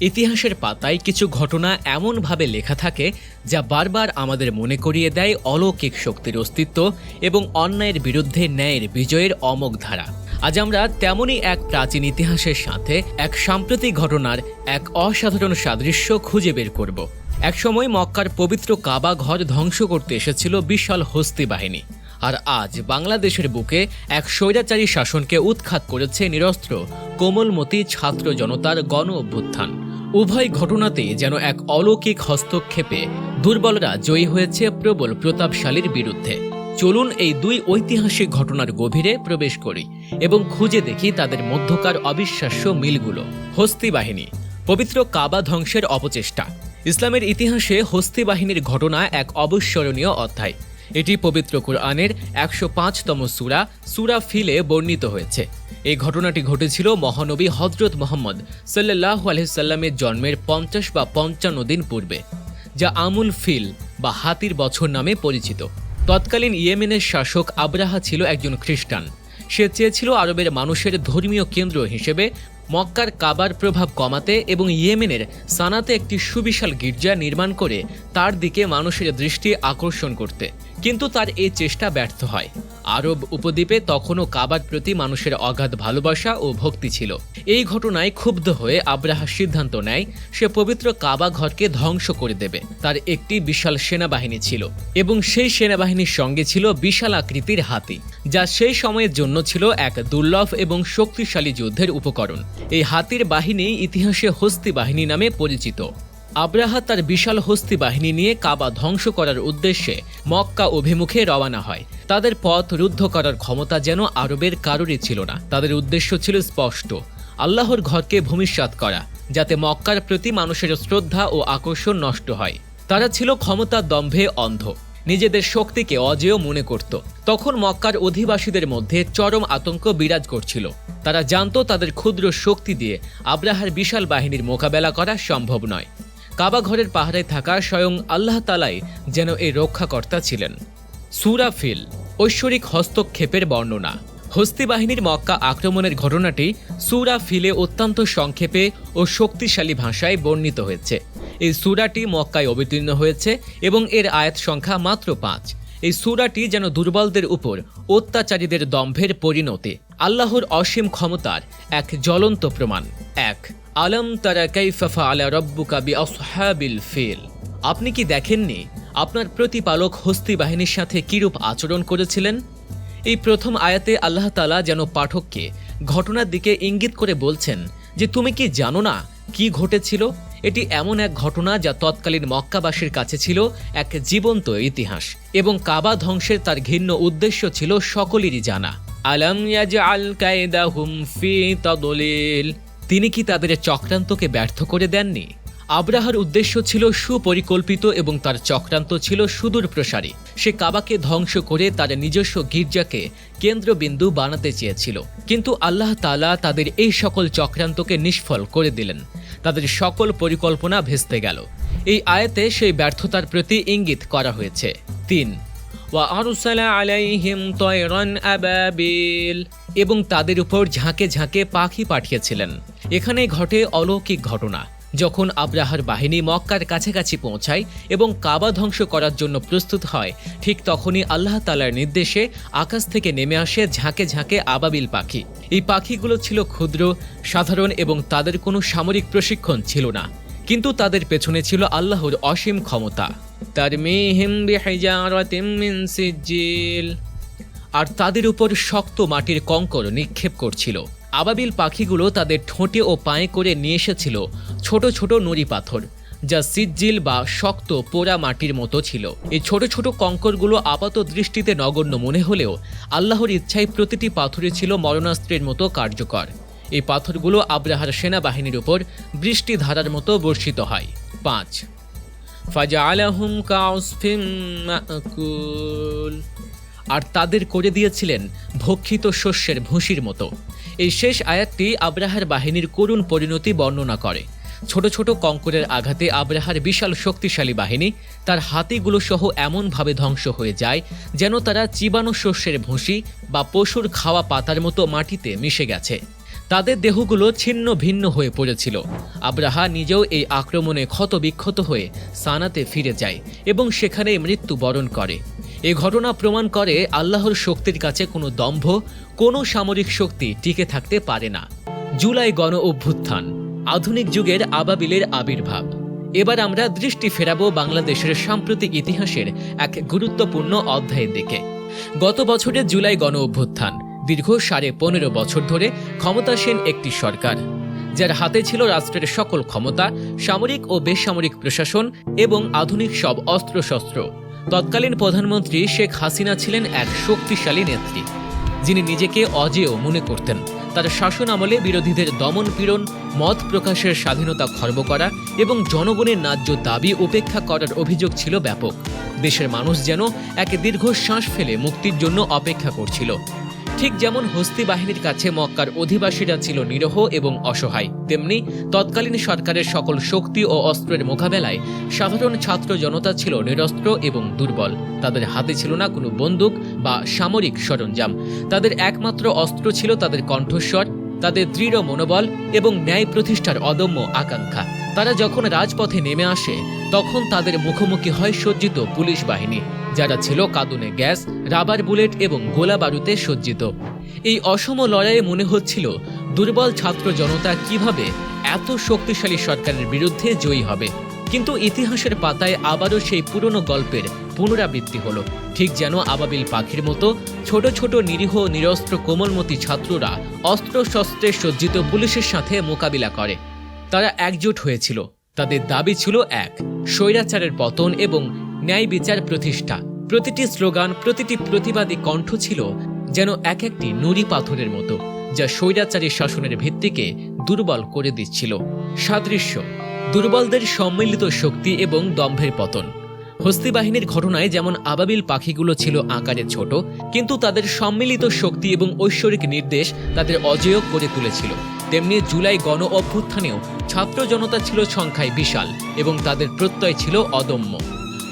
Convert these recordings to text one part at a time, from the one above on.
ইতিহাসের পাতায় কিছু ঘটনা এমনভাবে লেখা থাকে যা বারবার আমাদের মনে করিয়ে দেয় অলৌকিক শক্তির অস্তিত্ব এবং অন্যায়ের বিরুদ্ধে ন্যায়ের বিজয়ের অমোঘ ধারা। আজ আমরা তেমনই এক প্রাচীন ইতিহাসের সাথে এক সাম্প্রতিক ঘটনার এক অসাধারণ সাদৃশ্য খুঁজে বের করব। একসময় মক্কার পবিত্র কাবা ঘর ধ্বংস করতে এসেছিল বিশাল হস্তি বাহিনী। আর আজ বাংলাদেশের বুকে এক স্বৈরাচারী শাসনকে উৎখাত করেছে নিরস্ত্র, কোমলমতি ছাত্র জনতার গণ অভ্যুত্থান উভয় ঘটনাতেই যেন এক অলৌকিক হস্তক্ষেপে দুর্বলরা জয়ী হয়েছে প্রবল প্রতাপশালীর বিরুদ্ধে। চলুন এই দুই ঐতিহাসিক ঘটনার গভীরে প্রবেশ করি এবং খুঁজে দেখি তাদের মধ্যকার অবিশ্বাস্য মিলগুলো। হস্তি বাহিনী, পবিত্র কাবা ধ্বংসের অপচেষ্টা। ইসলামের ইতিহাসে হস্তি বাহিনীর ঘটনা এক অবিস্মরণীয় অধ্যায়। এটি পবিত্র কোরআনের একশো পাঁচতম সুরা সুরা ফিলে বর্ণিত হয়েছে। এই ঘটনাটি ঘটেছিল মহানবী হজরত মোহাম্মদ সাল্লাহ আলহিসাল্লামের জন্মের পঞ্চাশ বা পঞ্চান্ন দিন পূর্বে, যা আমুল ফিল বা হাতির বছর নামে পরিচিত। তৎকালীন ইয়েমেনের শাসক আব্রাহা ছিল একজন খ্রিস্টান। সে চেয়েছিল আরবের মানুষের ধর্মীয় কেন্দ্র হিসেবে মক্কার কাবার প্রভাব কমাতে এবং ইয়েমেনের সানাতে একটি সুবিশাল গির্জা নির্মাণ করে তার দিকে মানুষের দৃষ্টি আকর্ষণ করতে। কিন্তু তার এই চেষ্টা ব্যর্থ হয়। আরব উপদ্বীপে তখনও কাবার প্রতি মানুষের অগাধ ভালোবাসা ও ভক্তি ছিল। এই ঘটনায় ক্ষুব্ধ হয়ে আব্রাহা সিদ্ধান্ত নেয়, সে পবিত্র কাবা ঘরকে ধ্বংস করে দেবে। তার একটি বিশাল সেনাবাহিনী ছিল এবং সেই সেনাবাহিনীর সঙ্গে ছিল বিশাল আকৃতির হাতি, যা সেই সময়ের জন্য ছিল এক দুর্লভ এবং শক্তিশালী যুদ্ধের উপকরণ। এই হাতির বাহিনী ইতিহাসে হস্তি বাহিনী নামে পরিচিত। আব্রাহা তার বিশাল হস্তি বাহিনী নিয়ে কাবা ধ্বংস করার উদ্দেশ্যে মক্কা অভিমুখে রওনা হয়। তাদের পথ রুদ্ধ করার ক্ষমতা যেন আরবের কারোরই ছিল না। তাদের উদ্দেশ্য ছিল স্পষ্ট, আল্লাহর ঘরকে ভূমিষ্যাত করা, যাতে মক্কার প্রতি মানুষের শ্রদ্ধা ও আকর্ষণ নষ্ট হয়। তারা ছিল ক্ষমতার দম্ভে অন্ধ, নিজেদের শক্তিকে অজেয় মনে করত। তখন মক্কার অধিবাসীদের মধ্যে চরম আতঙ্ক বিরাজ করছিল। তারা জানত তাদের ক্ষুদ্র শক্তি দিয়ে আব্রাহার বিশাল বাহিনীর মোকাবেলা করা সম্ভব নয়। কাবা ঘরের পাহাড়ে থাকা স্বয়ং আল্লাহ তালাই যেন এই রক্ষাকর্তা ছিলেন। সুরাফিল ঐশ্বরিক হস্তক্ষেপের বর্ণনা। হস্তি বাহিনীর মক্কা আক্রমণের ঘটনাটি সুরা ফিলে অত্যন্ত সংক্ষেপে ও শক্তিশালী ভাষায় বর্ণিত হয়েছে। এই সুরাটি মক্কায় অবতীর্ণ হয়েছে এবং এর আয়াত সংখ্যা মাত্র পাঁচ। এই সুরাটি যেন দুর্বলদের উপর, অত্যাচারীদের দম্ভের পরিণতি, আল্লাহর অসীম ক্ষমতার এক জ্বলন্ত প্রমাণ। এক আলম তারা কাইফাফা আলা রব্বুকা বি আসহাবিল ফিল। আপনি কি দেখেননি আপনার প্রতিপালক হস্তি বাহিনীর সাথে কিরূপ আচরণ করেছিলেন? এই প্রথম আয়াতে আল্লাহ তালা যেন পাঠককে ঘটনার দিকে ইঙ্গিত করে বলছেন যে, তুমি কি জানো না কি ঘটেছিল? এটি এমন এক ঘটনা যা তৎকালীন মক্কাবাসীর কাছে ছিল এক জীবন্ত ইতিহাস এবং কাবা ধ্বংসের তার ঘিন্ন উদ্দেশ্য ছিল সকলেরই জানা। আলম ইয়াজআল কায়দাহুম ফি তাদলিল। তিনি কি তাদের চক্রান্তকে ব্যর্থ করে দেননি? আব্রাহার উদ্দেশ্য ছিল সুপরিকল্পিত এবং তার চক্রান্ত ছিল সুদূর প্রসারী। সে কাবাকে ধ্বংস করে তার নিজস্ব গির্জাকে কেন্দ্রবিন্দু বানাতে চেয়েছিল। কিন্তু আল্লাহ তালা তাদের এই সকল চক্রান্তকে নিষ্ফল করে দিলেন। তাদের সকল পরিকল্পনা ভেস্তে গেল। এই আয়াতে সেই ব্যর্থতার প্রতি ইঙ্গিত করা হয়েছে। তিন, ওয়া এবং তাদের উপর ঝাঁকে ঝাঁকে পাখি পাঠিয়েছিলেন। এখানে ঘটে অলৌকিক ঘটনা, যখন আব্রাহার বাহিনী মক্কার কাছাকাছি পৌঁছায় এবং কাবা ধ্বংস করার জন্য প্রস্তুত হয়, ঠিক তখনই আল্লাহ তালার নির্দেশে আকাশ থেকে নেমে আসে ঝাঁকে ঝাঁকে আবাবিল পাখি। এই পাখিগুলো ছিল ক্ষুদ্র, সাধারণ এবং তাদের কোনো সামরিক প্রশিক্ষণ ছিল না, কিন্তু তাদের পেছনে ছিল আল্লাহর অসীম ক্ষমতা। তার আর তাদের উপর শক্ত মাটির কঙ্কর নিক্ষেপ করছিল। আবাবিল পাখিগুলো তাদের ঠোঁটে ও পায়ে করে নিয়ে এসেছিল ছোট ছোট নুড়ি পাথর, যা সিজ্জিল বা শক্ত পোড়া মাটির মতো ছিল। এই ছোট ছোট কঙ্করগুলো আপাত দৃষ্টিতে নগণ্য মনে হলেও আল্লাহর ইচ্ছায় প্রতিটি পাথরে ছিল মরণাস্ত্রের মতো কার্যকর। এই পাথরগুলো আব্রাহার সেনাবাহিনীর উপর বৃষ্টিধারার মতো বর্ষিত হয়। পাঁচ মাকুল। আর তাদের করে দিয়েছিলেন ভক্ষিত শস্যের ভুসির মতো। এই শেষ আয়াতটি আব্রাহার বাহিনীর করুণ পরিণতি বর্ণনা করে। ছোট ছোট কঙ্করের আঘাতে আব্রাহার বিশাল শক্তিশালী বাহিনী তার হাতিগুলো সহ এমনভাবে ধ্বংস হয়ে যায় যেন তারা চিবানো শস্যের ভুসি বা পশুর খাওয়া পাতার মতো মাটিতে মিশে গেছে। তাদের দেহগুলো ছিন্ন ভিন্ন হয়ে পড়েছিল। আব্রাহা নিজেও এই আক্রমণে ক্ষত বিক্ষত হয়ে সানাতে ফিরে যায় এবং সেখানে মৃত্যুবরণ করে। এ ঘটনা প্রমাণ করে আল্লাহর শক্তির কাছে কোনো দম্ভ, কোনো সামরিক শক্তি টিকে থাকতে পারে না। জুলাই গণ অভ্যুত্থান, আধুনিক যুগের আবাবিলের আবির্ভাব। এবার আমরা দৃষ্টি ফেরাবো বাংলাদেশের সাম্প্রতিক ইতিহাসের এক গুরুত্বপূর্ণ অধ্যায়ের দিকে। গত বছরের জুলাই গণ অভ্যুত্থান, দীর্ঘ সাড়ে পনেরো বছর ধরে ক্ষমতাসীন একটি সরকার, যার হাতে ছিল রাষ্ট্রের সকল ক্ষমতা, সামরিক ও বেসামরিক প্রশাসন এবং আধুনিক সব অস্ত্রশস্ত্র। তৎকালীন প্রধানমন্ত্রী শেখ হাসিনা ছিলেন এক শক্তিশালী নেত্রী। যিনি নিজেকে অজেয় মনে করতেন। তার শাসন আমলে বিরোধীদের দমন পীড়ন, মত প্রকাশের স্বাধীনতা খর্ব করা এবং জনগণের ন্যায্য দাবি উপেক্ষা করার অভিযোগ ছিল ব্যাপক। দেশের মানুষ যেন এক দীর্ঘশ্বাস ফেলে মুক্তির জন্য অপেক্ষা করছিল। ঠিক যেমন হস্তি বাহিনীর কাছে মক্কার অধিবাসীরা ছিল নিরহ এবং অসহায়, তেমনি তৎকালীন সরকারের সকল শক্তি ও অস্ত্রের মোকাবেলায় সাধারণ ছাত্র জনতা ছিল নিরস্ত্র এবং দুর্বল। তাদের হাতে ছিল না কোনো বন্দুক বা সামরিক সরঞ্জাম। তাদের একমাত্র অস্ত্র ছিল তাদের কণ্ঠস্বর, তাদের দৃঢ় মনোবল এবং ন্যায় প্রতিষ্ঠার অদম্য আকাঙ্ক্ষা। তারা যখন রাজপথে নেমে আসে তখন তাদের মুখোমুখি হয় সজ্জিত পুলিশ বাহিনী। যারা ছিল কাঁদুনে গ্যাস, রাবার বুলেট এবং গোলা বারুদে সজ্জিত। এই অসম লড়াইয়ে মনে হচ্ছিল, দুর্বল ছাত্র জনতা কীভাবে এত শক্তিশালী সরকারের বিরুদ্ধে জয়ী হবে। কিন্তু ইতিহাসের পাতায় আবারও সেই পুরনো গল্পের পুনরাবৃত্তি হলো। ঠিক যেন আবাবিল পাখির মতো ছোট ছোট নিরীহ নিরস্ত্র কোমলমতি ছাত্ররা অস্ত্র শস্ত্রে সজ্জিত পুলিশের সাথে মোকাবিলা করে। তারা একজোট হয়েছিল। তাদের দাবি ছিল এক, স্বৈরাচারের পতন এবং ন্যায় বিচার প্রতিষ্ঠা। প্রতিটি স্লোগান, প্রতিটি প্রতিবাদী কণ্ঠ ছিল যেন এক একটি নুড়ি পাথরের মতো, যা স্বৈরাচারী শাসনের ভিত্তিকে দুর্বল করে দিচ্ছিল। সাদৃশ্য, দুর্বলদের সম্মিলিত শক্তি এবং দম্ভের পতন। হস্তি বাহিনীর ঘটনায় যেমন আবাবিল পাখিগুলো ছিল আকারে ছোট, কিন্তু তাদের সম্মিলিত শক্তি এবং ঐশ্বরিক নির্দেশ তাদের অজেয় করে তুলেছিল। তেমনি জুলাই গণ অভ্যুত্থানেও ছাত্র জনতা ছিল সংখ্যায় বিশাল এবং তাদের প্রত্যয় ছিল অদম্য।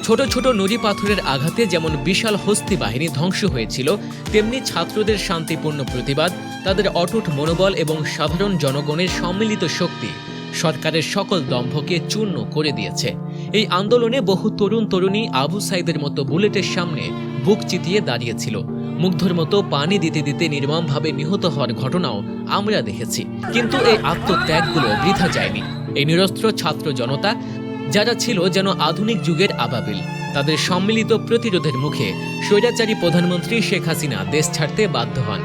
ছোট ছোট নদী পাথরের আঘাতে যেমন বিশাল হস্তি বাহিনী ধ্বংস হয়েছিল, তেমনি ছাত্রদের শান্তিপূর্ণ প্রতিবাদ, তাদের অটুট মনোবল এবং সাধারণ জনগণের সম্মিলিত শক্তি সরকারের সকল দম্ভকে চূর্ণ করে দিয়েছে। এই আন্দোলনে বহু তরুণ তরুণী আবু সাইদের মতো বুলেটের সামনে বুক চিতিয়ে দাঁড়িয়েছিল। মুগ্ধর মতো পানি দিতে দিতে নির্মমভাবে নিহত হওয়ার ঘটনাও আমরা দেখেছি। কিন্তু এই আত্মত্যাগগুলো বৃথা যায়নি। এই নিরস্ত্র ছাত্র জনতা, যারা ছিল যেন আধুনিক যুগের আবাবিল, তাদের সম্মিলিত প্রতিরোধের মুখে স্বৈরাচারী প্রধানমন্ত্রী শেখ হাসিনা দেশ ছাড়তে বাধ্য হন।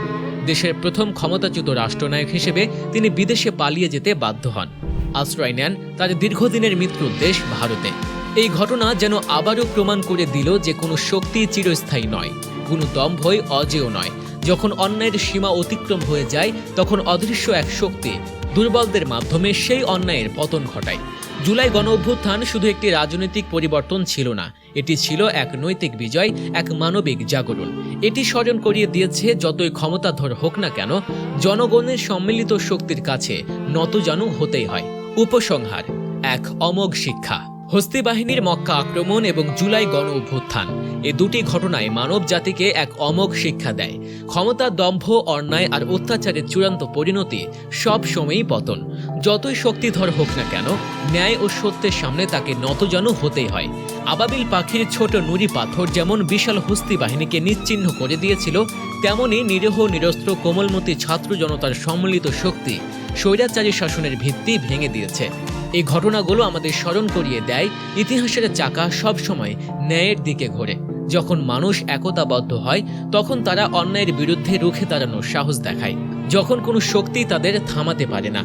দেশের প্রথম ক্ষমতাচ্যুত রাষ্ট্রনায়ক হিসেবে তিনি বিদেশে পালিয়ে যেতে বাধ্য হন। আশ্রয় নেন তার দীর্ঘদিনের মিত্র দেশ ভারতে। এই ঘটনা যেন আবারও প্রমাণ করে দিল যে কোনো শক্তি চিরস্থায়ী নয় কোনো দম্ভই অজেয় নয়। যখন অন্যায়ের সীমা অতিক্রম হয়ে যায়, তখন অদৃশ্য এক শক্তি দুর্বলদের মাধ্যমে সেই অন্যায়ের পতন ঘটায়। জুলাই গণ অভ্যুত্থান শুধু একটি রাজনৈতিক পরিবর্তন ছিল না, এটি ছিল এক নৈতিক বিজয়, এক মানবিক জাগরণ। এটি স্মরণ করিয়ে দিয়েছে, যতই ক্ষমতাধর হোক না কেন, জনগণের সম্মিলিত শক্তির কাছে নতজানু হতেই হয়। উপসংহার, এক অমোঘ শিক্ষা। হস্তি বাহিনীর মক্কা আক্রমণ এবং জুলাই গণ অভ্যুত্থান, এ দুটি ঘটনায় মানব জাতিকে এক অমোঘ শিক্ষা দেয়। ক্ষমতা, দম্ভ, অন্যায় আর অত্যাচারের চূড়ান্ত পরিণতি সব সময়ই পতন। যতই শক্তিধর হোক না কেন, ন্যায় ও সত্যের সামনে তাকে নতজানু হতেই হয়। আবাবিল পাখির ছোট নুড়ি পাথর যেমন বিশাল হস্তি বাহিনীকে নিশ্চিহ্ন করে দিয়েছিল, তেমনি নিরীহ, নিরস্ত্র, কোমলমতি ছাত্র জনতার সম্মিলিত শক্তি স্বৈরাচারী শাসনের ভিত্তি ভেঙে দিয়েছে। এই ঘটনাগুলো আমাদের স্মরণ করিয়ে দেয়, ইতিহাসের চাকা সবসময় ন্যায়ের দিকে ঘোরে। যখন মানুষ একতাবদ্ধ হয়, তখন তারা অন্যায়ের বিরুদ্ধে রুখে দাঁড়ানোর সাহস দেখায়। যখন কোনো শক্তি তাদের থামাতে পারে না।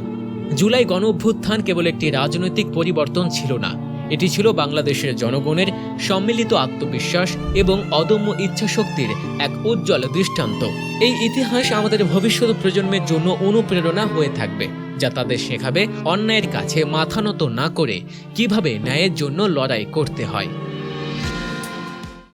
জুলাই গণ অভ্যুত্থান কেবল একটি রাজনৈতিক পরিবর্তন ছিল না এটি ছিল বাংলাদেশের জনগণের সম্মিলিত আত্মবিশ্বাস এবং অদম্য ইচ্ছাশক্তির এক উজ্জ্বল দৃষ্টান্ত। এই ইতিহাস আমাদের ভবিষ্যৎ প্রজন্মের জন্য অনুপ্রেরণা হয়ে থাকবে, যা তাদের শেখাবে অন্যায়ের কাছে মাথা নত না করে কীভাবে ন্যায়ের জন্য লড়াই করতে হয়।